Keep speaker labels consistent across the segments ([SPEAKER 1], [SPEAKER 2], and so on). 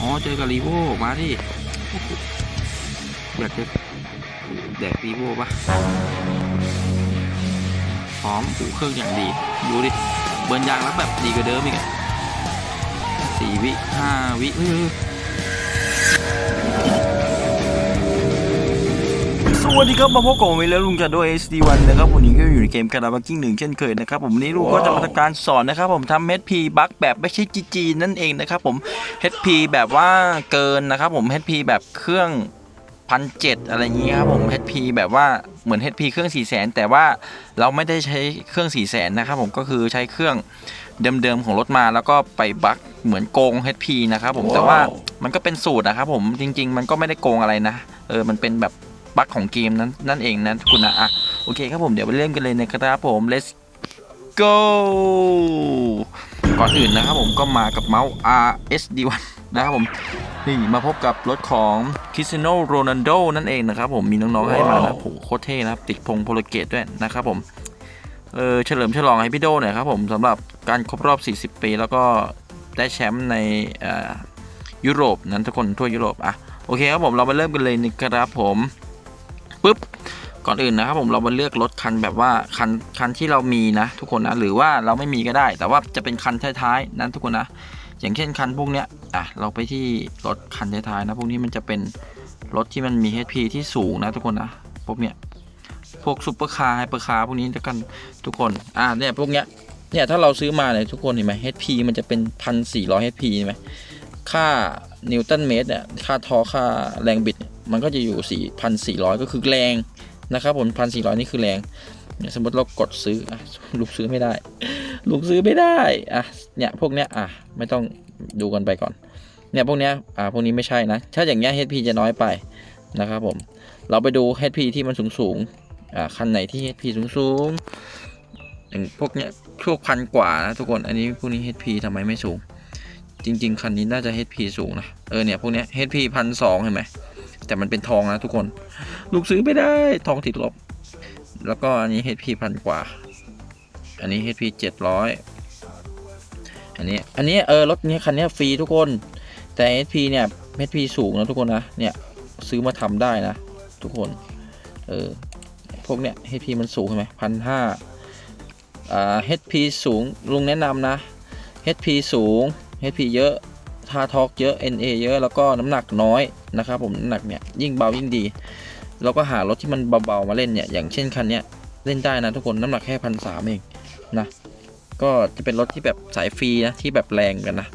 [SPEAKER 1] อ๋อ เจอกับรีโวมาดิอยากจะแดกรีโวปะพร้อมหูเครื่องอย่างดี ดูดิ เบิร์นยางแล้วแบบดีกว่าเดิมอีกอะสี่วิห้าวิเฮ้ย สวัสดีครับมาพบกับผมอีกแล้วลุงจันด้วย SD1 นะครับวันนี้ก็อยู่ในเกมคาราบากิ้งหนึ่งเช่นเคยนะครับผมวันนี้ลุงก็จะมาทำการสอนนะครับผมทำ HP บั๊กแบบไม่ใช่ GG นั่นเองนะครับผม HP แบบว่าเกินนะครับผม HP แบบเครื่องพันเจ็ดอะไรอย่างงี้ครับผม HP แบบว่าเหมือน HP เครื่อง4 0 0 0 0แต่ว่าเราไม่ได้ใช้เครื่อง4 0 0 0 0นะครับผมก็คือใช้เครื่องเดิมๆของรถมาแล้วก็ไปบั๊กเหมือนโกง HP นะครับผมแต่ว่ามันก็เป็นสูตรนะครับผมจริง ๆ มันก็ไม่ได้โกงอะไรนะเออมันเป็นแบบ บั๊กของเกมนั้นนั่นเองนะทุกคนนะอะโอเคครับผมเดี๋ยวไปเริ่มกันเลยนะครับผม let's go ก่อนอื่นนะครับผมก็มากับเมาส์ RSD1 นะครับผมนี่มาพบกับรถของค r ิส t โนโรนัลโดนั่นเองนะครับผมมีน้องๆให้มานะโหโคตรเท่นะครับ ติดพงโปรเกตด้วยนะครับผมเออเฉลิมฉลองให้พี่โดหน่อยครับผมสำหรับการครบรอบ 40 ปี แล้วก็ได้แชมป์ในเอ่อยุโรปนั้นทุกคนทั่วยุโรปอะโอเคครับผมเรามาเริ่มกันเลยนะครับผม ปุ๊บก่อนอื่นนะครับผมเรามาเลือกรถคันแบบว่าคันคันที่เรามีนะ ทุกคนนะหรือว่าเราไม่มีก็ได้ แต่ว่าจะเป็นคันท้ายๆนั้นทุกคนนะ อย่างเช่นคันพวกเนี้ยอะเราไปที่รถคันท้ายๆนะพวกนี้มันจะเป็นรถที่มันมี HP ที่สูงนะทุกคนนะพวกเนี้ยพวกซูเปอร์คาร์ไฮเปอร์คาร์พวกนี้จะกันทุกคนอะเนี่ยพวกเนี้ยเนี่ยถ้าเราซื้อมาเนี่ยทุกคนเห็นไหม HP มันจะเป็นพันสี่ร้อย HP เห็นไหม ค่านิวตันเมตรเนี่ยค่าทอค่าแรงบิด มันก็จะอยู่ 4,400 ก็คือแรงนะครับผม 1,400 นี่คือแรง สมมติเรากดซื้ออลูกซื้อไม่ได้ ลูกซื้อไม่ได้อะเนี่ยพวกเนี้ยอะไม่ต้องดูกันไปก่อน เนี่ยพวกเนี้ยอะพวกนี้ไม่ใช่นะ ถ้าอย่างเงี้ย HP จะน้อยไปนะครับผม เราไปดู HP ที่มันสูงสูงๆอะคันไหนที่ HP สูงสูงๆอย่างพวกเนี้ยพวกพันกว่านะทุกคน อันนี้พวกนี้ HP ทำไมไม่สูง จริง ๆ คันนี้น่าจะ HP สูงนะ เออเนี่ย พวกเนี้ย HP พันสองเห็นไหม แต่มันเป็นทองนะทุกคน ลูกซื้อไม่ได้ทองติดลบ แล้วก็อันนี้ HP พันกว่า อันนี้ HP เจ็ดร้อยอันนี้ อันนี้เออรถนี้คันนี้ฟรีทุกคน แต่ HP เนี่ย HP สูงนะทุกคนนะ เนี่ยซื้อมาทำได้นะ ทุกคน เออพวกเนี้ย HP มันสูงใช่ไหมพันห้าอ่า HP สูงลุงแนะนำนะ HP สูง HP เยอะท่าทอกเยอะ NA เยอะแล้วก็น้ำหนักน้อยนะครับผมน้ำหนักเนี่ยยิ่งเบายิ่งดี เราก็หารถที่มันเบาๆมาเล่นเนี่ยอย่างเช่นคันเนี้ยเล่นได้นะทุกคนน้ำหนักแค่พันสามเองนะก็จะเป็นรถที่แบบสายฟรีนะที่แบบแรงกันนะ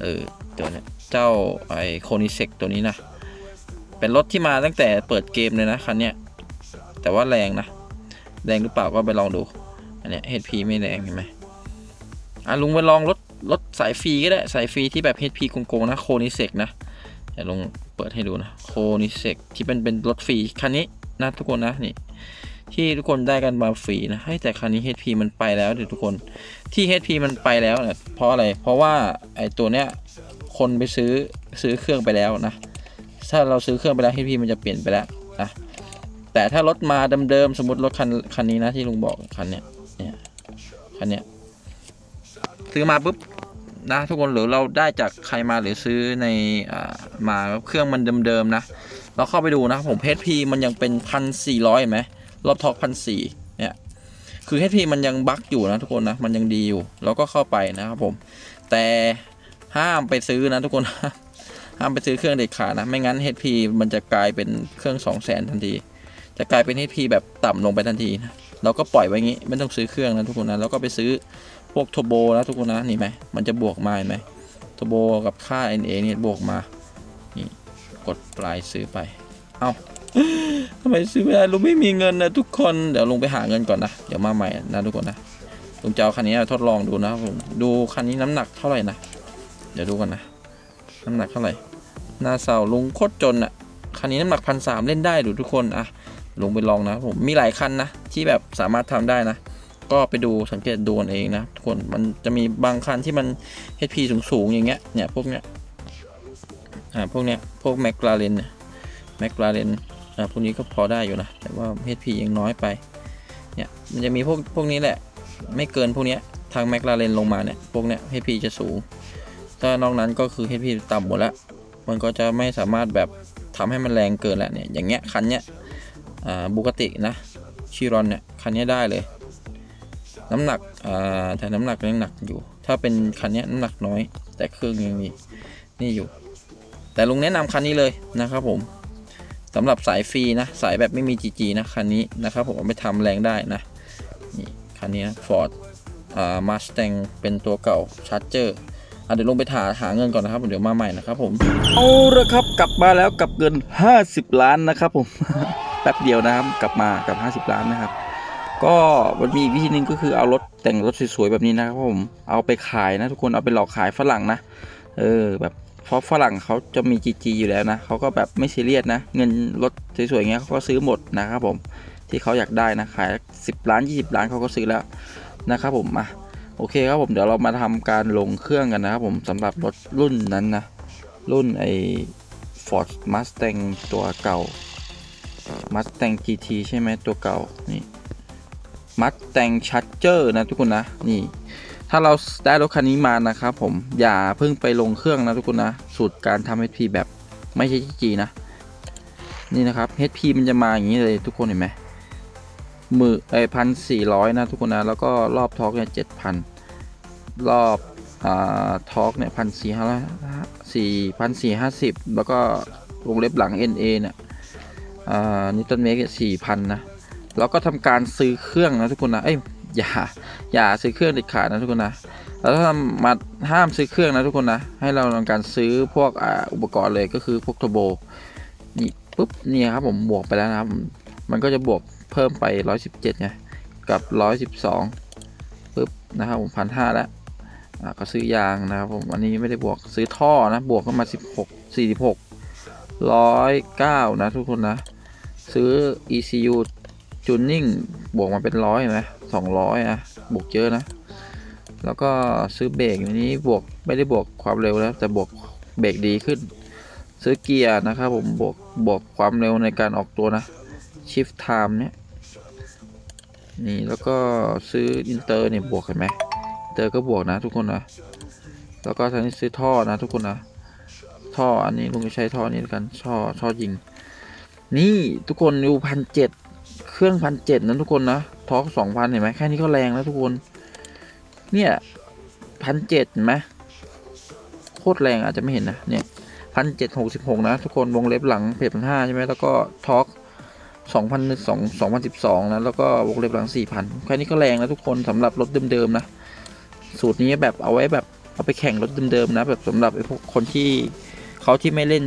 [SPEAKER 1] เออตัวเนี้ยเจ้าไอโคนิเซกตัวนี้นะเป็นรถที่มาตั้งแต่เปิดเกมเลยนะคันเนี้ยแต่ว่าแรงนะแรงหรือเปล่าก็ไปลองดูอันเนี้ย HP ไม่แรงเห็นไหมอะลุงไปลองรถ รถสายฟรีก็ได้ สายฟรีที่แบบ HP โกงๆนะโคนิเซกนะเดี๋ยวลงเปิดให้ดูนะโคนิเซกที่เป็นเป็นรถฟรีคันนี้นะทุกคนนะนี่ที่ทุกคนได้กันมาฟรีนะให้แต่คันนี้ HP มันไปแล้วเดี๋ยวทุกคนที่ HP มันไปแล้วเนี่ยเพราะอะไร เพราะว่าไอตัวเนี้ยคนไปซื้อซื้อเครื่องไปแล้วนะ ถ้าเราซื้อเครื่องไปแล้ว HP มันจะเปลี่ยนไปแล้วนะแต่ถ้ารถมาเดิมๆสมมติรถคันคันนี้นะที่ลุงบอกคันเนี้ยเนี่ยคันเนี้ย ซื้อมาปุ๊บนะทุกคนหรือเราได้จากใครมาหรือซื้อในอมาเครื่องมันเดิมๆนะเราเข้าไปดูนะผม HP มันยังเป็นพันสี่ร้อยไหมรอบท็อกพันสี่เนี่ยคือ HP มันยังบั๊กอยู่นะทุกคนนะมันยังดีอยู่เราก็เข้าไปนะครับผม แต่ห้ามไปซื้อนะทุกคนห้ามไปซื้อเครื่องเด็ดขาดนะไม่งั้น HP มันจะกลายเป็นเครื่อง2 0 0 0 0 0ทันที จะกลายเป็น HP แบบต่ำลงไปทันทีนะเราก็ปล่อยไว้งี้ไม่ต้องซื้อเครื่องนะทุกคนนะแล้วก็ไปซื้อ พวกโทโบนะทุกคนนะนี่ไหมมันจะบวกมาเห็นไหมโทโบกับค่า NA เนี่ยบวกมา นี่กดปลายซื้อไป เอา้าทำไมซื้อไม่ได้ลุงไม่มีเงินนะทุกคนเดี๋ยวลุงไปหาเงินก่อนนะเดี๋ยวมาใหม่นะทุกคนนะลุงจะเอาคันนี้ทดลองดูนะผมดูคันนี้น้ำหนักเท่าไหร่นะเดี๋ยวดูกันนะน้ำหนักเท่าไหร่หน้าเสาลุงโคตรจนอะคันนี้น้ำหนักพันสามเล่นได้ดูทุกคนอะลุงไปลองนะผมมีหลายคันนะที่แบบสามารถทำได้นะ ก็ไปดูสังเกตดูกันเองนะทุกคนมันจะมีบางคันที่มัน HP สูงสูงๆอย่างเงี้ยเนี่ยพวกเนี้ยอ่าพวกเนี้ยพวกแมคลาเรนแมคลาเรนอ่าพวกนี้ก็พอได้อยู่นะแต่ว่า HP ยังน้อยไปเนี่ยมันจะมีพวกพวกนี้แหละ ไม่เกินพวกเนี้ยทางแมคลาเรนลงมาเนี่ยพวกเนี้ย HP จะสูงถ้านอกนั้นก็คือ HP ต่ำหมดแล้วมันก็จะไม่สามารถแบบทำให้มันแรงเกินแหละเนี่ยอย่างเงี้ยคันเนี้ยอ่าบุกตินะชิรอนเนี่ยคันเนี้ยได้เลย น้ำหนักอ่าแต่น้ำหนักยังหนักอยู่ ถ้าเป็นคันนี้น้ำหนักน้อย แต่เครื่องยังมีนี่อยู่ แต่ลุงแนะนำคันนี้เลยนะครับผมสำหรับสายฟรีนะ สายแบบไม่มี GG นะคันนี้นะครับผมเอาไปทำแรงได้นะนี่คันนี้นะ Ford อ่ามาสแตงเป็นตัวเก่าชาร์เจอร์เดี๋ยวลงไปหาหาเงินก่อนนะครับเดี๋ยวมาใหม่นะครับผม เอาละครับกลับมาแล้วกับเงิน 50 ล้านนะครับผม แป๊บเดียวนะครับกลับมากับ 50 ล้านนะครับ ก็มันมีวิธีหนึ่งก็คือเอารถแต่งรถสวยๆแบบนี้นะครับผมเอาไปขายนะทุกคนเอาไปหลอกขายฝรั่งนะเออแบบเพราะฝรั่งเขาจะมี GG อยู่แล้วนะเขาก็แบบไม่ซีเรียสนะ เงินรถสวยๆอย่างเงี้ยเขาก็ซื้อหมดนะครับผมที่เขาอยากได้นะขาย 10 ล้าน 20 ล้านเขาก็ซื้อแล้วนะครับผมอะโอเคครับผมเดี๋ยวเรามาทำการลงเครื่องกันนะครับผมสำหรับรถรุ่นนั้นนะ รุ่นไอ้ Ford Mustang ตัวเก่า Mustang GT ใช่ไหมตัวเก่านี่ Mustang Charger นะทุกคนนะนี่ถ้าเราได้รถคันนี้มานะครับผมอย่าเพิ่งไปลงเครื่องนะทุกคนนะสูตรการทำ HP แบบไม่ใช่ GG นะ นี่นะครับ HP มันจะมาอย่างนี้เลยทุกคนเห็นไหมมือไอพันสี่ร้อยนะทุกคนนะแล้วก็รอบทอร์กเนี่ยเจ็ดพันรอบอ่าทอร์กเนี่ยพันสี่ห้าสี่พันสี่ห้าสิบแล้วก็วงเล็บหลัง NA เนี่ยอ่านิวตันเมกสี่พันนะ แล้วก็ทำการซื้อเครื่องนะทุกคนนะเอ้ยอย่าอย่าซื้อเครื่องเด็ดขาดนะทุกคนนะแล้วถ้ามาห้ามซื้อเครื่องนะทุกคนนะให้เราทำการซื้อพวกอ,อุปกรณ์เลยก็คือพวกเทอร์โบนี่ปุ๊บเนี่ยครับผมบวกไปแล้วนะครับ มันก็จะบวกเพิ่มไป 117ไงกับ 112ปุ๊บนะครับผมพันห้าแล้วก็ซื้อยางนะครับผมอันนี้ไม่ได้บวกซื้อท่อนะบวกเข้ามา 16 46 109 นะทุกคนนะ ซื้อ ECU จูนนิ่งบวกมาเป็นร้อยนไหมสองร้อยนะบวกเยอะนะ แล้วก็ซื้อเบรกนี้บวกไม่ได้บวกความเร็วแล้ว แต่บวกเบรกดีขึ้น ซื้อเกียร์นะครับผมบวกบวกความเร็วในการออกตัวนะ shift time เนี่ยนี่แล้วก็ซื้ออินเตอร์เนี่ยบวกเห็นไหมอินเตอร์ก็บวกนะทุกคนนะแล้วก็ทางนี้ซื้อท่อนะทุกคนนะท่ออันนี้ลุงจะใช้ท่อนี้กันท่อท่อยิง นี่ทุกคนดูพันเจ็ด เครื่องพันเจ็ดนะทุกคนนะทอร์กสองพันเห็นไหมแค่นี้ก็แรงแล้วทุกคน เนี่ยพันเจ็ดเห็นไหมโคตรแรงอาจจะไม่เห็นนะเนี่ยพันเจ็ดหกสิบหกนะทุกคนวงเล็บหลังเพจพันห้าใช่ไหมแล้วก็ทอร์กสองพันสองสองพันสิบสองนะแล้วก็วงเล็บหลังสี่พันแค่นี้ก็แรงแล้วทุกคนสำหรับรถเดิมๆนะ สูตรนี้แบบเอาไว้แบบเอาไปแข่งรถเดิมๆนะ แบบสำหรับไอ้พวกคนที่เขาที่ไม่เล่น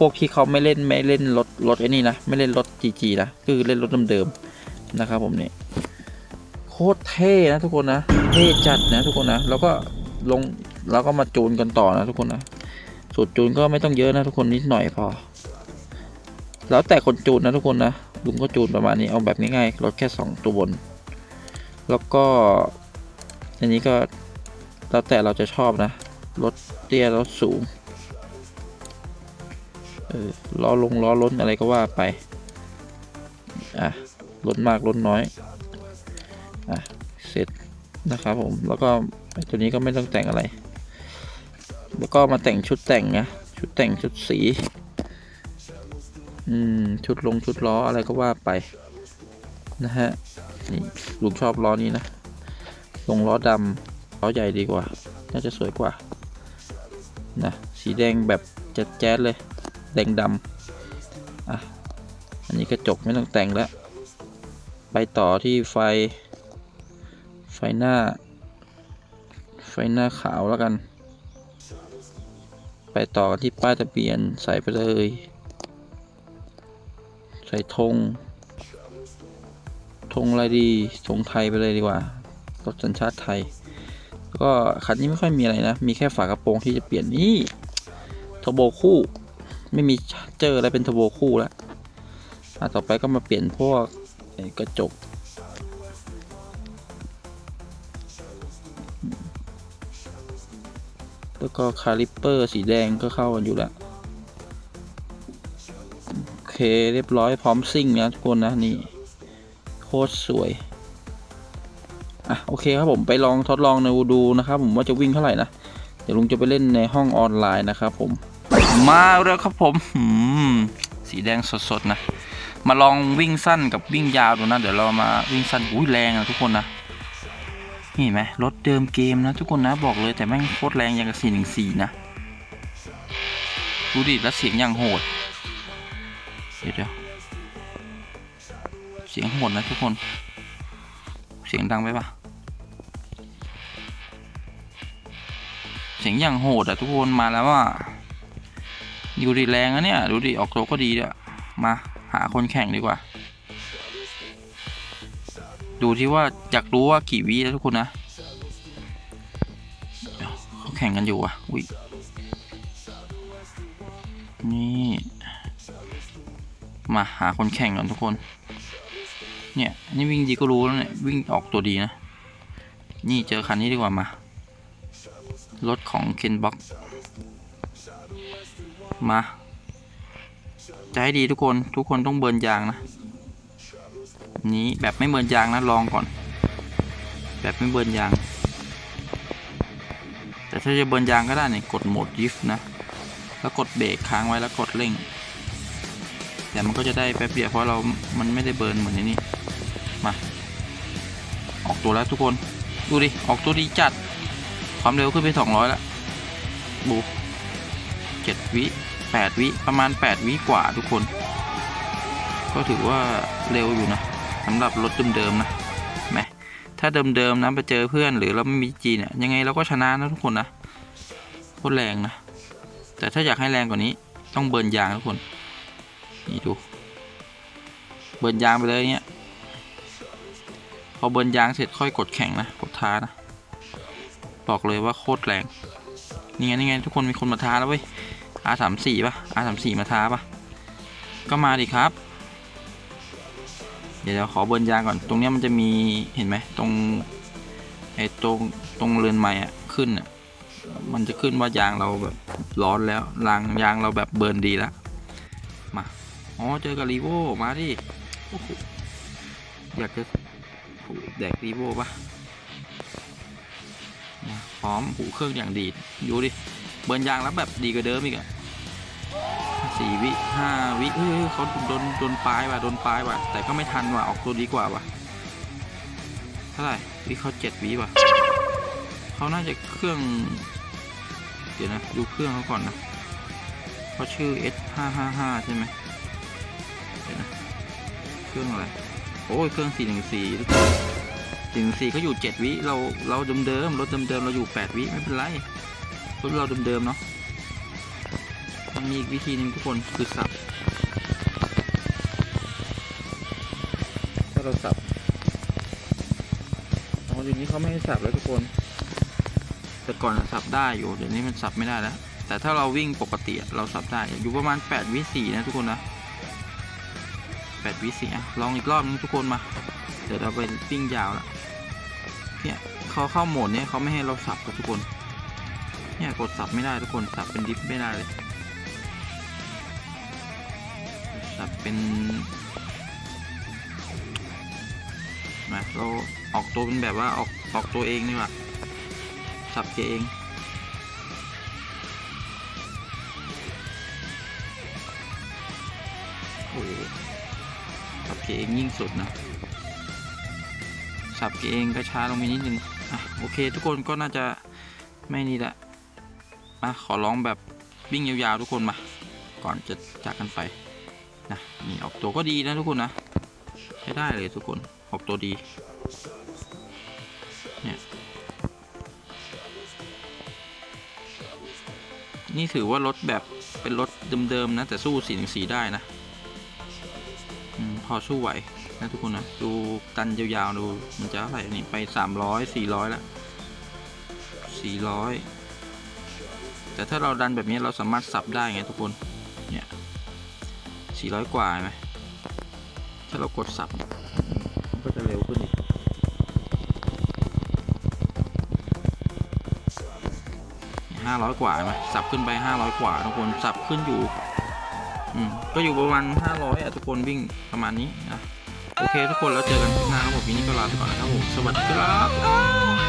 [SPEAKER 1] พวกที่เขาไม่เล่นไม่เล่นรถรถไอ้นี่นะไม่เล่นรถ GG นะคือเล่นรถเดิมๆนะครับผมเนี่ยโคตรเท่นะทุกคนนะเท่จัดนะทุกคนนะแล้วก็ลงแล้วก็มาจูนกันต่อนะทุกคนนะสูตรจูนก็ไม่ต้องเยอะนะทุกคนนิดหน่อยพอ แล้วแต่คนจูนนะทุกคนนะลุงก็จูนประมาณนี้เอาแบบง่ายๆรถแค่สองตัวบน แล้วก็อันนี้ก็แล้วแต่เราจะชอบนะรถเตี้ยรถสูง เออล้อลงล้อล้นอะไรก็ว่าไป อะล้นมากล้นน้อย อะ เสร็จนะครับผม แล้วก็ไอ้ตัวนี้ก็ไม่ต้องแต่งอะไร แล้วก็มาแต่งชุดแต่งนะ ชุดแต่งชุดสี อืม ชุดลงชุดล้ออะไรก็ว่าไป นะฮะ นี่ลุงชอบล้อนี้นะ ลงล้อดำล้อใหญ่ดีกว่า น่าจะสวยกว่า นะ สีแดงแบบจัดแจ๊ดเลย แดงดำอะอันนี้กระจกไม่ต้องแต่งแล้ว ไปต่อที่ไฟ ไฟหน้า ไฟหน้าขาวแล้วกัน ไปต่อกันที่ป้ายทะเบียนใส่ไปเลย ใส่ธงธงอะไรดีธงไทยไปเลยดีกว่ารถสัญชาติไทย ก็คันนี้ไม่ค่อยมีอะไรนะ มีแค่ฝากระโปรงที่จะเปลี่ยนนี่ทโบคู่ ไม่มีเจออะไรเป็นทโบคู่แล้วต่อไปก็มาเปลี่ยนพวกกระจกแล้วก็คาลิปเปอร์สีแดงก็เข้ากันอยู่แล้วโอเคเรียบร้อยพร้อมซิ่งนะทุกคนนะนี่โคตรสวย อะโอเคครับผมไปลองทดลองในดูนะครับผมว่าจะวิ่งเท่าไหร่นะ เดี๋ยวลุงจะไปเล่นในห้องออนไลน์นะครับผม มาแล้วครับผมสีแดงสดๆนะ มาลองวิ่งสั้นกับวิ่งยาวดูนะ เดี๋ยวเรามาวิ่งสั้นอุ้ยแรงอะทุกคนนะนี่เห็นไหมรถเดิมเกมนะทุกคนนะบอกเลยแต่แม่งโคตรแรงอย่างกับสี่หนึ่งสี่นะดูดิแล้วเสียงอย่างโหดเดี๋ยวเสียงโหดนะทุกคน เสียงดังไปปะเสียงอย่างโหดอะทุกคนมาแล้วอะ ดูดิแรงอะเนี่ย ดูดิ ออกตัวก็ดีด้วยมาหาคนแข่งดีกว่า ดูที่ว่าอยากรู้ว่ากี่วิแล้วทุกคนนะเดี๋ยวเขาแข่งกันอยู่อะอุ้ยนี่มาหาคนแข่งก่อนทุกคน เนี่ยนี่วิ่งดีก็รู้แล้วเนี่ยวิ่งออกตัวดีนะ นี่เจอคันนี้ดีกว่ามา รถของเคนบ็อก มา จะให้ดีทุกคนทุกคนต้องเบิร์นยางนะ นี้แบบไม่เบิร์นยางนะลองก่อน แบบไม่เบิร์นยาง แต่ถ้าจะเบิร์นยางก็ได้เนี่ยกดโหมดดิฟนะ แล้วกดเบรกค้างไว้แล้วกดเร่ง แต่มันก็จะได้แป๊บเดียวเพราะเรา มันไม่ได้เบิร์นเหมือนในนี้ มา ออกตัวแล้วทุกคน ดูดิ ออกตัวดีจัด ความเร็วขึ้นไปสองร้อยแล้ว บูเจ็ดวิ แปดวิประมาณแปดวิกว่าทุกคน ก็ถือว่าเร็วอยู่นะสำหรับรถเดิมๆนะแมถ้าเดิมๆนะไปเจอเพื่อนหรือเราไม่มีจีเนี่ยยังไงเราก็ชนะนะทุกคนนะโคตรแรงนะ แต่ถ้าอยากให้แรงกว่านี้ต้องเบิร์นยางทุกคน นี่ดูเบิร์นยางไปเลยเนี่ยพอเบิร์นยางเสร็จค่อยกดแข่งนะกดท้านะบอกเลยว่าโคตรแรงนี่ไงนี่ไงทุกคนมีคนมาท้าแล้วเว้ย R สามสี่ป่ะ R สามสี่มาท้าป่ะ ก็มาดิครับ เดี๋ยวเราขอเบิร์นยางก่อน ตรงนี้มันจะมีเห็นไหมตรงไอ้ตรงตรงเรือนใหม่อะขึ้นอะมันจะขึ้นว่ายางเราแบบร้อนแล้วรางยางเราแบบเบิร์นดีแล้วมาอ๋อเจอกับรีโวมาดิอยากจะโอ้แดกรีโวปะพร้อมหูเครื่องอย่างดีดูดิ เบิร์นยางแล้วแบบดีกว่าเดิมอีกอะสี่วิห้าวิเฮ้ยเขาโดนโดนปลายว่ะโดนปลายว่ะแต่ก็ไม่ทันว่ะออกตัวดีกว่าว่ะเท่าไหร่วิเขาเจ็ดวิว่ะเขาน่าจะเครื่อง เดี๋ยวนะดูเครื่องเขาก่อนนะเขาชื่อ S ห้าห้าห้าใช่ไหมเดี๋ยวนะเครื่องอะไรโอ้ยเครื่องสี่หนึ่งสี่ทุกคนสี่หนึ่งสี่เขาอยู่เจ็ดวิเราเราเดิมเดิมรถเดิมเดิมเราอยู่แปดวิไม่เป็นไร รถเราเดิมๆเนาะมันมีอีกวิธีหนึ่งทุกคนคือสับถ้าเราสับอ๋อเดี๋ยวนี้เขาไม่ให้สับแล้วทุกคน แต่ก่อนสับได้อยู่เดี๋ยวนี้มันสับไม่ได้แล้วแต่ถ้าเราวิ่งปกติเราสับได้อยู่ประมาณ8วิสี่นะทุกคนนะ8วิสี่ะลองอีกรอบนึงทุกคนมา เดี๋ยวเราไปวิ่งยาวล้วเนี่ยเขาเข้าโหมดเนี่ยเขาไม่ให้เราสับกับทุกคน เนี่ยกดสับไม่ได้ทุกคนสับเป็นดิฟไม่ได้เลย สับเป็นมาเราออกตัวเป็นแบบว่าออกออกตัวเองดีกว่าสับเกเองโอ้โหสับเกเองยิ่งสุดนะสับเกเองก็ช้าลงไปนิดนึงอะโอเคทุกคนก็น่าจะไม่นี่แหละ มาขอร้องแบบวิ่งยาวๆทุกคนมา ก่อนจะจากกันไปนะนี่ออกตัวก็ดีนะทุกคนนะใช้ได้เลยทุกคนออกตัวดีเนี่ยนี่ถือว่ารถแบบเป็นรถเดิมๆนะแต่สู้สีหนึ่งสีได้นะอพอสู้ไหวนะทุกคนนะดูตันยาวๆดูมันจะเท่าไหร่นี่ไปสามร้อยสี่ร้อยละสี่ร้อย แต่ถ้าเราดันแบบนี้เราสามารถสับได้ไงทุกคน เนี่ย400กว่าไหมถ้าเรากดสับเนี่ยมันก็จะเร็วขึ้นอีก500กว่าไหมสับขึ้นไป500กว่าทุกคนสับขึ้นอยู่อืมก็อยู่ประมาณ500อะทุกคนวิ่งประมาณนี้นะโอเคทุกคนแล้วเจอกันคลิปหน้าครับผมวันนี้ก็ลาไปก่อนนะครับผมสวัสดีครับ